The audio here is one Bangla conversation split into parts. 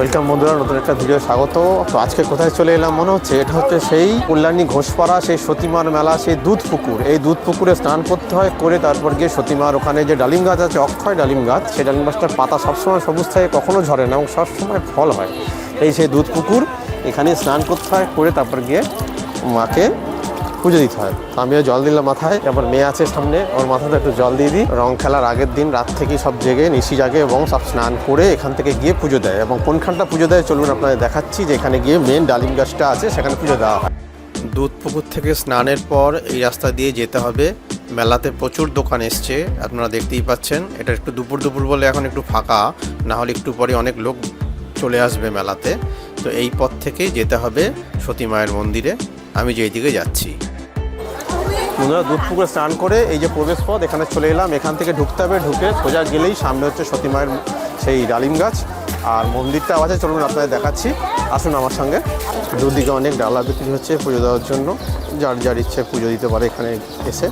ওয়েলকাম বন্ধুরা, নতুন একটা ভিডিও স্বাগত। তো আজকে কোথায় চলে এলাম মনে হচ্ছে, এটা হচ্ছে সেই কল্যাণী ঘোষপাড়া, সেই সতীমার মেলা, সেই দুধ পুকুর। এই দুধ পুকুরে স্নান করতে হয়, করে তারপর গিয়ে সতীমার ওখানে যে ডালিম গাছ আছে, অক্ষয় ডালিম গাছ, সেই ডালিম গাছটার পাতা সবসময় সবুজ থাকে, কখনো ঝরে না এবং সবসময় ফল হয়। এই সেই দুধ পুকুর, এখানে স্নান করতে হয়, করে তারপর গিয়ে মাকে পুজো দিতে হয়। তো আমিও জল দিলাম মাথায় আবার মেয়ে আছে সামনে, ওর মাথাতে একটু জল দিয়ে দিই। রং খেলার আগের দিন রাত থেকেই সব জেগে, নিশি জাগে এবং সব স্নান করে এখান থেকে গিয়ে পুজো দেয় এবং কোনখানটা পুজো দেয় চলুন আপনাদের দেখাচ্ছি যে এখানে গিয়ে মেন ডালিম গাছটা আছে, সেখানে পুজো দেওয়া হয়। দুধ পুকুর থেকে স্নানের পর এই রাস্তা দিয়ে যেতে হবে। মেলাতে প্রচুর দোকান এসছে, আপনারা দেখতেই পাচ্ছেন। এটা একটু দুপুর দুপুর বলে এখন একটু ফাঁকা, না হলে একটু পরে অনেক লোক চলে আসবে মেলাতে। তো এই পথ থেকেই যেতে হবে সতী মায়ের মন্দিরে। আমি যেই দিকে যাচ্ছি। বন্ধুরা দুধ পুকুরে স্নান করে এই যে প্রবেশ পথ, এখানে চলে এলাম। এখান থেকে ঢুকতে হবে, ঢুকে সোজা গেলেই সামনে হচ্ছে সতী মায়ের সেই ডালিম গাছ। আর মন্দিরটা আছে, চলুন আপনাদের দেখাচ্ছি। আসুন আমার সঙ্গে। দুদিকে অনেক ডালা বিক্রি হচ্ছে পুজো দেওয়ার জন্য। যার যার ইচ্ছে পুজো দিতে পারে এখানে এসে।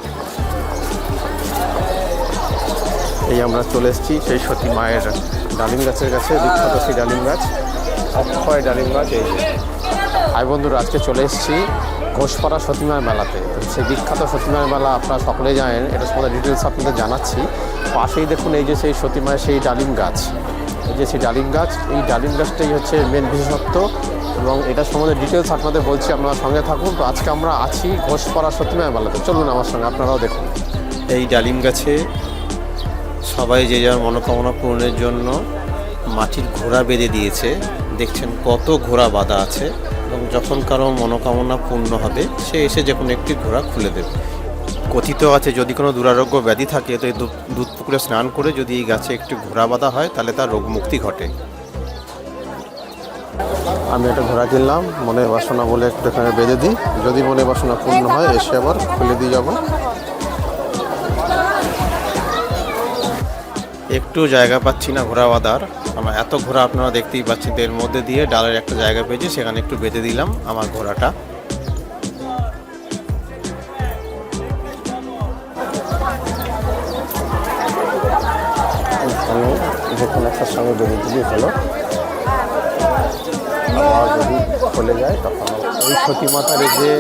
এই আমরা চলে এসেছি সেই সতী মায়ের ডালিম গাছের কাছে, বিখ্যাত সেই ডালিম গাছ। অক্ষয় ডালিম গাছ, এই ভাই বন্ধুরা, আজকে চলে এসেছি ঘোষপাড়া সতীমার মেলাতে। সেই বিখ্যাত সতীমার মেলা আপনারা সকলে জানেন, এটা সম্বন্ধে ডিটেলস আপনাদের জানাচ্ছি। পাশেই দেখুন এই যে সেই সতীমায়ের সেই ডালিম গাছ। এই যে সেই ডালিম গাছ, এই ডালিম গাছটাই হচ্ছে মেন বিশেষত্ব এবং এটা সম্বন্ধে ডিটেলস আপনাদের বলছি, আপনারা সঙ্গে থাকুন। তো আজকে আমরা আছি ঘোষপাড়া সতীমার মেলাতে। চলুন আমার সঙ্গে, আপনারাও দেখুন। এই ডালিম গাছে সবাই যে যার মনোকামনা পূরণের জন্য মাটির ঘোড়া বেঁধে দিয়েছে। দেখছেন কত ঘোড়া বাঁধা আছে। এবং যখন কারও মনোকামনা পূর্ণ হবে সে এসে যে কোনো একটি ঘোড়া খুলে দেবে। কথিত আছে যদি কোনো দুরারোগ্য ব্যাধি থাকে তো এই দু- দুধ পুকুরে স্নান করে যদি এই গাছে একটি ঘোড়া বাঁধা হয় তাহলে তার রোগ মুক্তি ঘটে। আমি একটা ঘোড়া কিনলাম মনে বাসনা বলে একটু এখানে বেঁধে দিই। যদি মনে বাসনা পূর্ণ হয় এসে আবার খুলে দিয়ে যাব। একটু জায়গা পাচ্ছি না ঘোড়া বাঁধার। আমার এত ঘোড়া আপনারা দেখতেই পাচ্ছেন এর মধ্যে দিয়ে ডালের একটা জায়গা পেয়েছি, সেখানে একটু বেঁধে দিলাম আমার ঘোড়াটা। এখানে যে কোনো একটার সঙ্গে বেঁধে দিলেই হলো আবার যদি চলে যায়, তখন এই সতী মাতার এই যে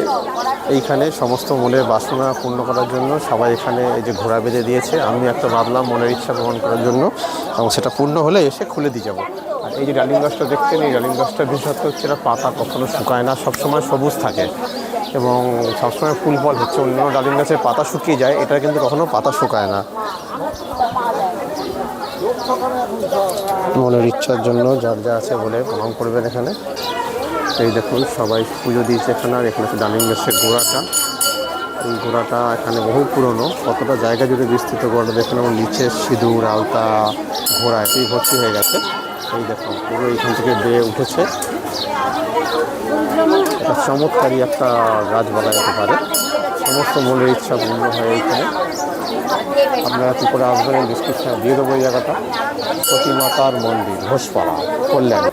এইখানে সমস্ত মনের বাসনা পূর্ণ করার জন্য সবাই এখানে এই যে ঘোড়া বেঁধে দিয়েছে আমি একটা ভাবলাম মনের ইচ্ছা প্রমাণ করার জন্য, এবং সেটা পূর্ণ হলে এসে খুলে দিয়ে যাব। আর এই যে ডালিম গাছটা দেখছেন, এই ডালিম গাছটা বিশেষত্ব হচ্ছে এটা পাতা কখনো শুকায় না, সবসময় সবুজ থাকে এবং সবসময় ফুল ফল হচ্ছে, অন্য ডালিম গাছের পাতা শুকিয়ে যায়, এটা কিন্তু কখনো পাতা শুকায় না। মনের ইচ্ছার জন্য যার যা আছে বলে প্রণাম করবেন এখানে। এই দেখুন, সবাই পুজো দিয়েছে এখানে, আর এখানে ডালিম গাছের গোড়াটা। এই গোড়াটা এখানে বহু পুরনো, কতটা জায়গা জুড়ে বিস্তৃত গোড়াটা দেখুন, এবং নিচে সিঁদুর, আলতা, ঘোড়া, এতেই ভর্তি হয়ে গেছে। এই দেখুন, পুরো এইখান থেকে বেয়ে উঠেছে। চমৎকারী একটা গাছ বলা যেতে পারে। সমস্ত মনের ইচ্ছা পূর্ণ হয় এইখানে আপনারা কী করে আসবেন ডিসক্রিপশনে দিয়ে দেবো জায়গাটা। সতী মাতার মন্দির, ঘোষপাড়া, কল্যাণ।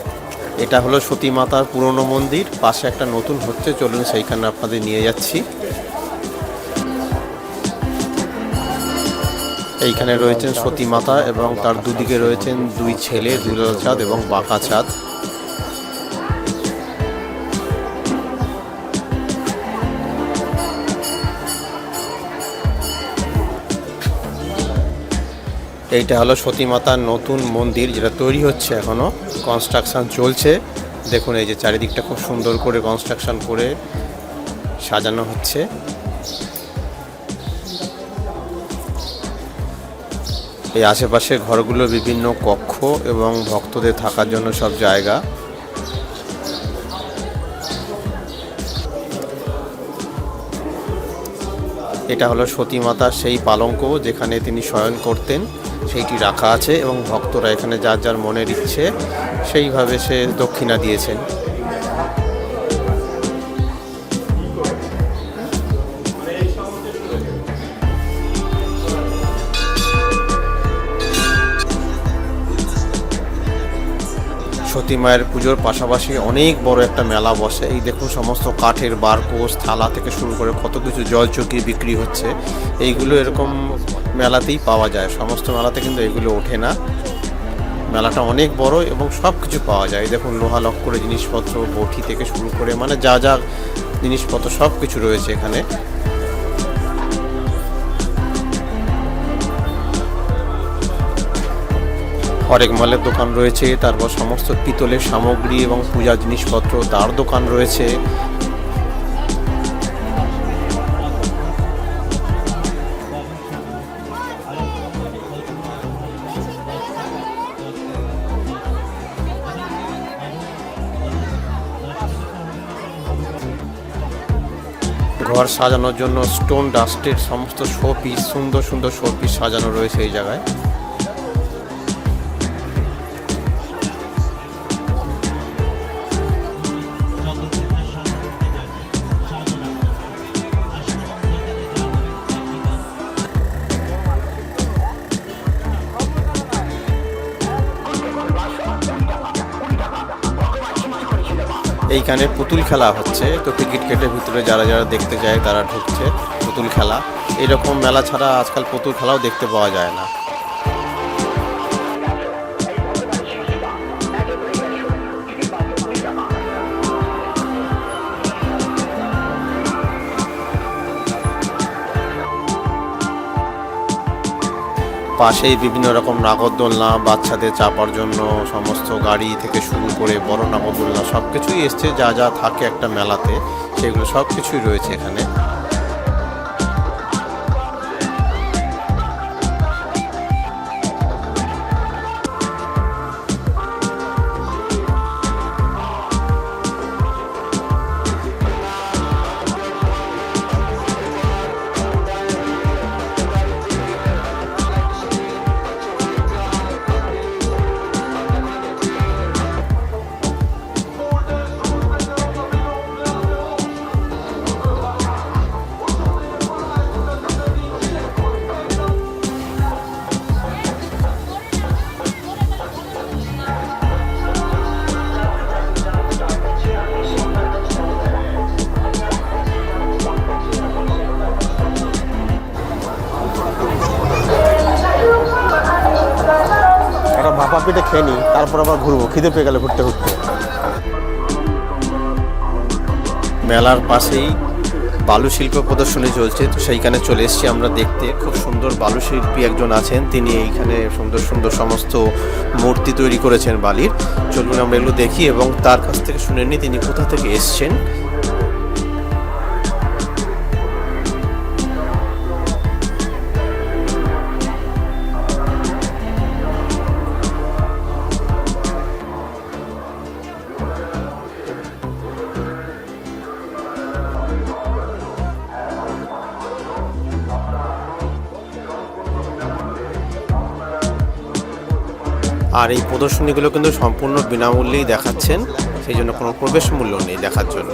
এটা হলো সতী মাতার পুরনো মন্দির, পাশে একটা নতুন হচ্ছে, চলুন সেইখানে আপনাদের নিয়ে যাচ্ছি। এইখানে রয়েছেন সতী মাতা এবং তার দুদিকে রয়েছেন দুই ছেলে, দুলাল চাঁদ এবং বাঁকা চাঁদ। এইটা হলো সতী মাতার নতুন মন্দির যেটা তৈরি হচ্ছে এখনও। কনস্ট্রাকশন চলছে। দেখুন এই যে চারিদিকটা খুব সুন্দর করে কনস্ট্রাকশন করে সাজানো হচ্ছে। এই আশেপাশে ঘরগুলো বিভিন্ন কক্ষ এবং ভক্তদের থাকার জন্য সব জায়গা। এটা হলো সতী মাতার সেই পালঙ্ক যেখানে তিনি শয়ন করতেন। সেইটি রাখা আছে এবং ভক্তরা এখানে যার যার মনে ইচ্ছে সেইভাবে সে দক্ষিণা দিয়েছেন। সতী মায়ের পুজোর পাশাপাশি অনেক বড় একটা মেলা বসে। এই দেখুন সমস্ত কাঠের বারকোষ থালা থেকে শুরু করে কত কিছু জল চকি বিক্রি হচ্ছে। এইগুলো এরকম মেলাতেই পাওয়া যায়। সমস্ত মেলাতে কিন্তু এগুলো ওঠে না। মেলাটা অনেক বড় এবং সব কিছু পাওয়া যায়। দেখুন লোহা লক্করের জিনিসপত্র, বটি থেকে শুরু করে মানে যা যা জিনিসপত্র সব কিছু রয়েছে এখানে। হরেক মালের দোকান রয়েছে, তারপর সমস্ত পিতলের সামগ্রী এবং পূজার জিনিসপত্র তার দোকান রয়েছে। ঘর সাজানোর জন্য স্টোন ডাস্টের সমস্ত শো পিস সুন্দর সুন্দর শো পিস সাজানো রয়েছে এই জায়গায়। এইখানে পুতুল খেলা হচ্ছে। তো টিকিট কেটে ভিতরে যারা যারা দেখতে যায়, তারা ঢুকছে পুতুল খেলা। এরকম মেলা ছাড়া আজকাল পুতুল খেলাও দেখতে পাওয়া যায় না। পাশেই বিভিন্ন রকম নাগরদোলনা, বাচ্চাদের চাপার জন্য সমস্ত গাড়ি থেকে শুরু করে বড় নাগরদোলনা সব কিছুই এসছে, যা যা থাকে একটা মেলাতে, সেগুলো সব কিছুই রয়েছে এখানে। পিঠে খেয়ে নিই তারপর আবার ঘুরবো, খিদে পেয়ে গেলে ঘুরতে ঘুরতে। মেলার পাশেই বালু শিল্প প্রদর্শনী চলছে, তো সেইখানে চলে এসেছি আমরা দেখতে। খুব সুন্দর বালু শিল্পী একজন আছেন, তিনি এইখানে সুন্দর সুন্দর সমস্ত মূর্তি তৈরি করেছেন বালির। চলুন আমরা এগুলো দেখি এবং তার কাছ থেকে শুনে নিই তিনি কোথা থেকে এসছেন। আর এই প্রদর্শনীগুলো কিন্তু সম্পূর্ণ বিনামূল্যেই দেখাচ্ছেন সেই জন্য কোনো প্রবেশ মূল্য নেই দেখার জন্য।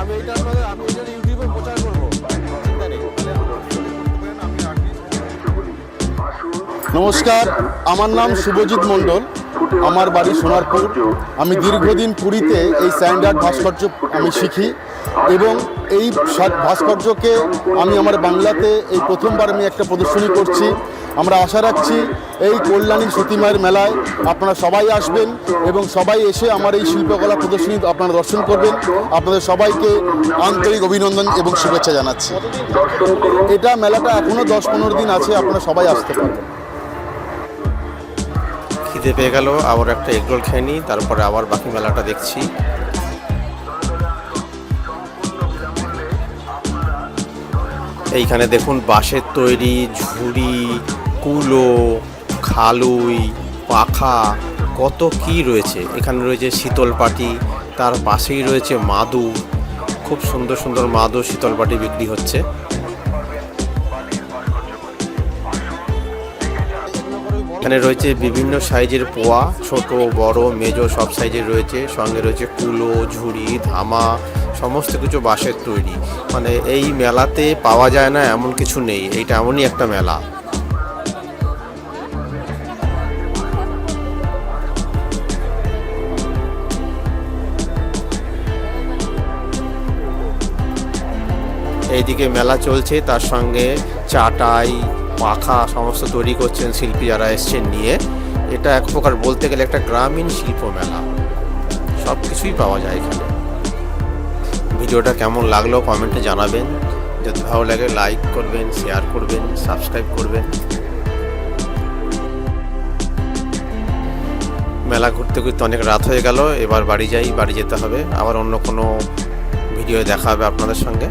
আমি এটা আমি এটা ইউটিউবে প্রচার করব। চিন্তা নেই। নমস্কার আমার নাম শুভজিৎ মণ্ডল। আমার বাড়ি সোনারপুর। আমি দীর্ঘদিন পুরীতে এই স্যান্ডার্ড ভাস্কর্য আমি শিখি এবং এই ভাস্কর্যকে আমি আমার বাংলাতে এই প্রথমবার আমি একটা প্রদর্শনী করছি। আমরা আশা রাখছি এই কল্যাণী সতীমায়ের মেলায় আপনারা সবাই আসবেন এবং সবাই এসে আমার এই শিল্পকলা প্রদর্শনী আপনারা দর্শন করবেন। আপনাদের সবাইকে আন্তরিক অভিনন্দন এবং শুভেচ্ছা জানাচ্ছি। এটা মেলাটা এখনও দশ পনেরো দিন আছে, আপনারা সবাই আসতে পারবেন। খিদে পেয়ে গেল, আবার একটা এগরোল খেয়ে নিই, তারপরে আবার বাকি মেলাটা দেখছি। এইখানে দেখুন, বাঁশের তৈরি ঝুড়ি, কুলো, খালুই, পাখা, কত কি রয়েছে। এখানে রয়েছে শীতল পাটি, তার পাশেই রয়েছে মাদু। খুব সুন্দর সুন্দর মাদু শীতল পাটি বিক্রি হচ্ছে। এখানে রয়েছে বিভিন্ন সাইজের পোয়া, ছোট, বড়, মেজো, সব সাইজের রয়েছে। সঙ্গে রয়েছে কুলো, ঝুড়ি, ধামা, সমস্ত কিছু বাঁশের তৈরি। মানে এই মেলাতে পাওয়া যায় না, এমন কিছু নেই। এইটা এমনই একটা মেলা। এইদিকে মেলা চলছে, তার সঙ্গে চাটাই পাখা সমস্ত তৈরি করছেন শিল্পী যারা এসছেন নিয়ে। এটা এক প্রকার বলতে গেলে একটা গ্রামীণ শিল্প মেলা। সব কিছুই পাওয়া যায় এখানে। ভিডিওটা কেমন লাগল কমেন্টে জানাবেন। যদি ভালো লাগে লাইক করবেন শেয়ার করবেন সাবস্ক্রাইব করবেন। মেলা ঘুরতে ঘুরতে অনেক রাত হয়ে গেল, এবার বাড়ি যাই, বাড়ি যেতে হবে। আবার অন্য কোনো ভিডিও দেখা হবে আপনাদের সঙ্গে।